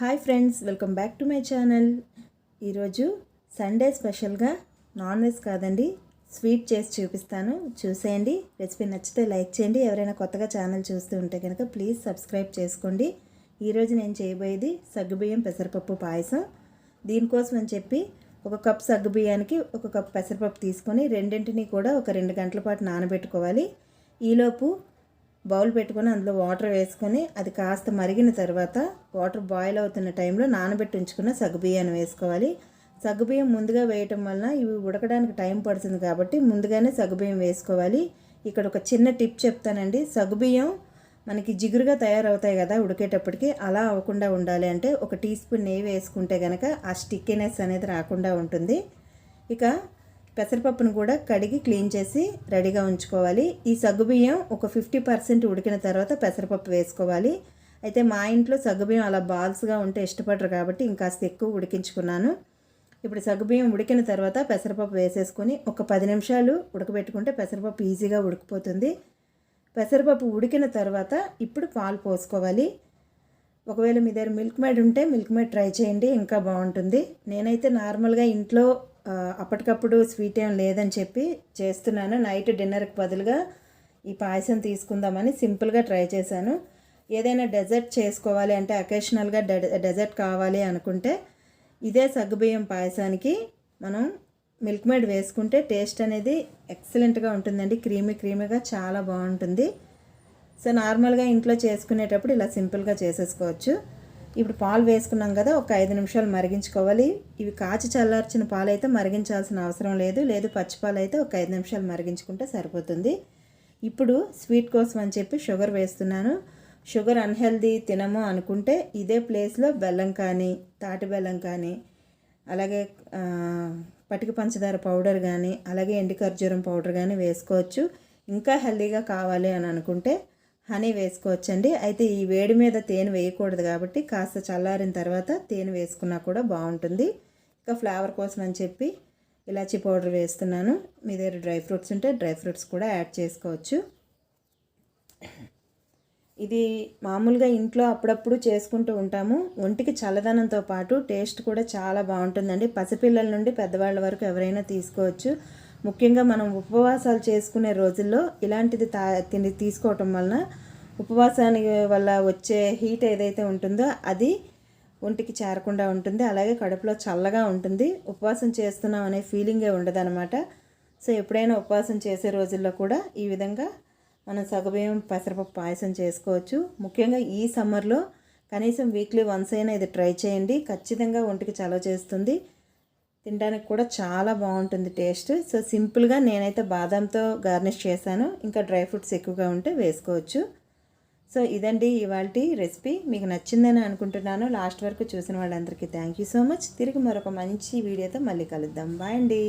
Hi friends welcome back to my channel. ఈరోజు Sunday స్పెషల్గా non veg కాదండి sweet చేసి చూపిస్తాను. చూసేయండి రెసిపీ నచ్చితే లైక్ చేయండి. ఎవరైనా కొత్తగా ఛానల్ చూస్తూ ఉంటే కనుక ప్లీజ్ సబ్స్క్రైబ్ చేసుకోండి. ఈరోజు నేను చేయబోయేది సగ్గుబియ్యం పెసరపప్పు పాయసం. దీనికోసం అని చెప్పి ఒక కప్ సగ్గుబియ్యానికి ఒక కప్ పెసరపప్పు తీసుకొని రెండింటిని కూడా ఒక రెండు గంటల పాటు నానబెట్టుకోవాలి. ఈలోపు బౌల్ పెట్టుకొని అందులో వాటర్ వేసుకొని అది కాస్త మరిగిన తర్వాత వాటర్ బాయిల్ అవుతున్న టైంలో నానబెట్టి ఉంచుకున్న సగ్గుబియ్యాన్ని వేసుకోవాలి. సగ్గుబియ్యం ముందుగా వేయటం వలన ఇవి ఉడకడానికి టైం పడుతుంది కాబట్టి ముందుగానే సగ్గుబియ్యం వేసుకోవాలి. ఇక్కడ ఒక చిన్న టిప్ చెప్తానండి. సగ్గుబియ్యం మనకి జిగురుగా తయారవుతాయి కదా ఉడికేటప్పటికి అలా అవ్వకుండా ఉండాలి అంటే ఒక టీ స్పూన్ నెయ్యి వేసుకుంటే కనుక ఆ స్టిక్కినెస్ అనేది రాకుండా ఉంటుంది. ఇక పెసరపప్పును కూడా కడిగి క్లీన్ చేసి రెడీగా ఉంచుకోవాలి. ఈ సగ్గుబియ్యం ఒక ఫిఫ్టీ పర్సెంట్ ఉడికిన తర్వాత పెసరపప్పు వేసుకోవాలి. అయితే మా ఇంట్లో సగ్గుబియ్యం అలా బాల్స్గా ఉంటే ఇష్టపడరు కాబట్టి ఇంకాస్త ఎక్కువ ఉడికించుకున్నాను. ఇప్పుడు సగ్గుబియ్యం ఉడికిన తర్వాత పెసరపప్పు వేసేసుకొని ఒక పది నిమిషాలు ఉడకబెట్టుకుంటే పెసరపప్పు ఈజీగా ఉడికిపోతుంది. పెసరపప్పు ఉడికిన తర్వాత ఇప్పుడు పాలు పోసుకోవాలి. ఒకవేళ మీ దగ్గర మిల్క్ మేడ్ ఉంటే మిల్క్ మేడ్ ట్రై చేయండి ఇంకా బాగుంటుంది. నేనైతే నార్మల్గా ఇంట్లో అప్పటికప్పుడు స్వీట్ ఏం లేదని చెప్పి చేస్తున్నాను. నైట్ డిన్నర్కి బదులుగా ఈ పాయసం తీసుకుందామని సింపుల్గా ట్రై చేశాను. ఏదైనా డెజర్ట్ చేసుకోవాలి అంటే అకేషనల్గా డెజర్ట్ కావాలి అనుకుంటే ఇదే సగ్గుబియ్యం పాయసానికి మనం మిల్క్ మేడ్ వేసుకుంటే టేస్ట్ అనేది ఎక్సలెంట్గా ఉంటుందండి. క్రీమీ క్రీమీగా చాలా బాగుంటుంది. సో నార్మల్గా ఇంట్లో చేసుకునేటప్పుడు ఇలా సింపుల్గా చేసేసుకోవచ్చు. ఇప్పుడు పాలు వేసుకున్నాం కదా ఒక ఐదు నిమిషాలు మరిగించుకోవాలి. ఇవి కాచి చల్లార్చిన పాలు అయితే మరిగించాల్సిన అవసరం లేదు. లేదు పచ్చిపాలు అయితే ఒక ఐదు నిమిషాలు మరిగించుకుంటే సరిపోతుంది. ఇప్పుడు స్వీట్ కోసం అని చెప్పి షుగర్ వేస్తున్నాను. షుగర్ అన్హెల్దీ తినము అనుకుంటే ఇదే ప్లేస్లో బెల్లం కానీ తాటి బెల్లం కానీ అలాగే పటిక పంచదార పౌడర్ కానీ అలాగే ఎండి ఖర్జూరం పౌడర్ కానీ వేసుకోవచ్చు. ఇంకా హెల్దీగా కావాలి అని అనుకుంటే హనీ వేసుకోవచ్చండి. అయితే ఈ వేడి మీద తేనె వేయకూడదు కాబట్టి కాస్త చల్లారిన తర్వాత తేనె వేసుకున్నా కూడా బాగుంటుంది. ఇంకా ఫ్లేవర్ కోసం అని చెప్పి ఇలాచీ పౌడర్ వేస్తున్నాను. మీ దగ్గర డ్రై ఫ్రూట్స్ ఉంటే డ్రై ఫ్రూట్స్ కూడా యాడ్ చేసుకోవచ్చు. ఇది మామూలుగా ఇంట్లో అప్పుడప్పుడు చేసుకుంటూ ఉంటాము. ఒంటికి చల్లదనంతో పాటు టేస్ట్ కూడా చాలా బాగుంటుందండి. పసిపిల్లల నుండి పెద్దవాళ్ళ వరకు ఎవరైనా తీసుకోవచ్చు. ముఖ్యంగా మనం ఉపవాసాలు చేసుకునే రోజుల్లో ఇలాంటిది తా తిని తీసుకోవటం వలన ఉపవాసానికి వల్ల వచ్చే హీట్ ఏదైతే ఉంటుందో అది ఒంటికి చేరకుండా ఉంటుంది. అలాగే కడుపులో చల్లగా ఉంటుంది. ఉపవాసం చేస్తున్నాం అనే ఫీలింగే ఉండదన్నమాట. సో ఎప్పుడైనా ఉపవాసం చేసే రోజుల్లో కూడా ఈ విధంగా మనం సగభయం పెసరపప్పు పాయసం చేసుకోవచ్చు. ముఖ్యంగా ఈ సమ్మర్లో కనీసం వీక్లీ వన్స్ అయినా ఇది ట్రై చేయండి. ఖచ్చితంగా ఒంటికి చలవ చేస్తుంది. తినడానికి కూడా చాలా బాగుంటుంది టేస్ట్. సో సింపుల్గా నేనైతే బాదంతో గార్నిష్ చేశాను. ఇంకా డ్రై ఫ్రూట్స్ ఎక్కువగా ఉంటే వేసుకోవచ్చు. సో ఇదండి ఇవాళ రెసిపీ. మీకు నచ్చిందని అనుకుంటున్నాను. లాస్ట్ వరకు చూసిన వాళ్ళందరికీ థ్యాంక్ యూ సో మచ్. తిరిగి మరొక మంచి వీడియోతో మళ్ళీ కలుద్దాం. బాయ్ అండి.